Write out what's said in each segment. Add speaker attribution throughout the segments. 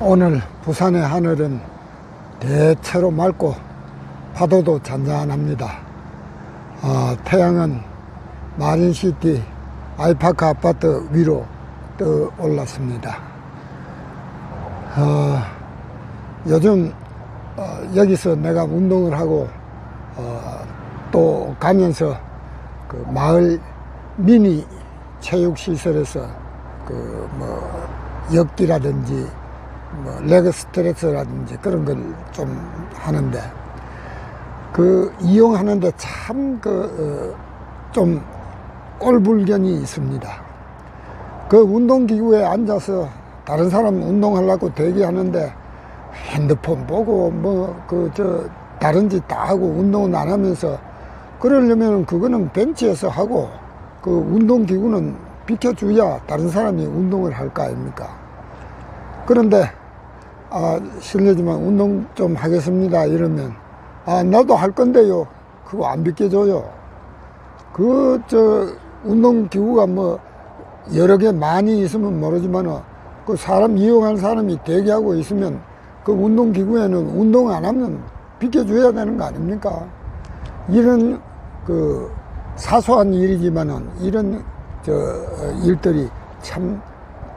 Speaker 1: 오늘 부산의 하늘은 대체로 맑고 파도도 잔잔합니다. 아, 태양은 마린시티 아이파크 아파트 위로 떠 올랐습니다. 어, 요즘 어, 여기서 내가 운동을 하고 어, 또 가면서 그 마을 미니 체육시설에서 그 뭐 역기라든지 뭐 레그 스트레스라든지 그런 걸 좀 하는데 그 이용하는데 참 그좀 꼴불견이 있습니다. 그 운동기구에 앉아서 다른 사람 운동하려고 대기하는데 핸드폰 보고 뭐 그 저 다른 짓 다 하고 운동은 안 하면서 그러려면 그거는 벤치에서 하고 그 운동기구는 비켜줘야 다른 사람이 운동을 할 거 아닙니까? 그런데 아 실례지만 운동 좀 하겠습니다 이러면 아 나도 할 건데요 그거 안 비켜줘요 그 저 운동 기구가 뭐 여러 개 많이 있으면 모르지만 그 사람 이용할 사람이 대기하고 있으면 그 운동 기구에는 운동 안 하면 비켜줘야 되는 거 아닙니까? 이런 그 사소한 일이지만은 이런 저 일들이 참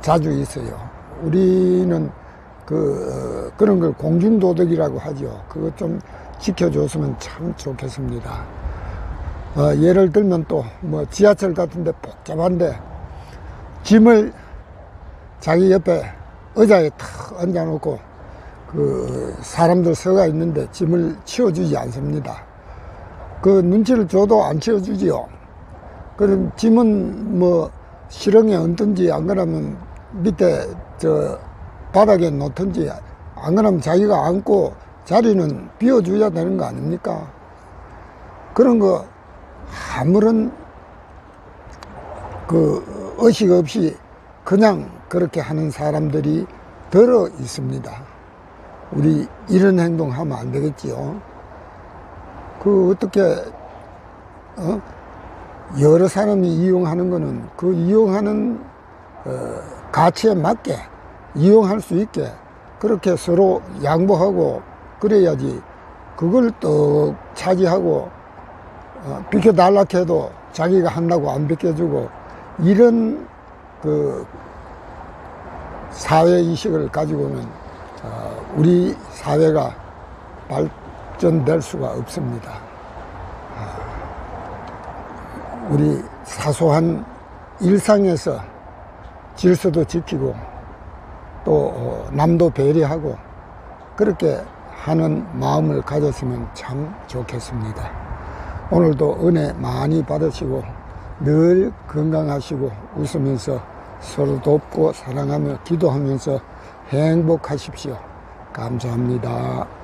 Speaker 1: 자주 있어요. 우리는 그 어, 그런 걸 공중도덕이라고 하죠. 그거 좀 지켜줬으면 참 좋겠습니다. 어, 예를 들면 또 뭐 지하철 같은데 복잡한데 짐을 자기 옆에 의자에 탁 앉아놓고 그 사람들 서가 있는데 짐을 치워주지 않습니다. 그 눈치를 줘도 안 치워주지요. 그럼 짐은 뭐 실형에 얹든지 안 그러면 밑에 저 바닥에 놓든지 안 그러면 자기가 앉고 자리는 비워줘야 되는 거 아닙니까? 그런 거 아무런 그 의식 없이 그냥 그렇게 하는 사람들이 들어 있습니다. 우리 이런 행동 하면 안 되겠지요. 그 어떻게 어? 여러 사람이 이용하는 거는 그 이용하는 어, 가치에 맞게 이용할 수 있게 그렇게 서로 양보하고 그래야지 그걸 또 차지하고 어, 비켜달라 해도 자기가 한다고 안 비켜주고 이런 그 사회 의식을 가지고는 어, 우리 사회가 발전될 수가 없습니다. 아, 우리 사소한 일상에서 질서도 지키고 또 어, 남도 배려하고 그렇게 하는 마음을 가졌으면 참 좋겠습니다. 오늘도 은혜 많이 받으시고 늘 건강하시고 웃으면서 서로 돕고 사랑하며 기도하면서 행복하십시오. 감사합니다.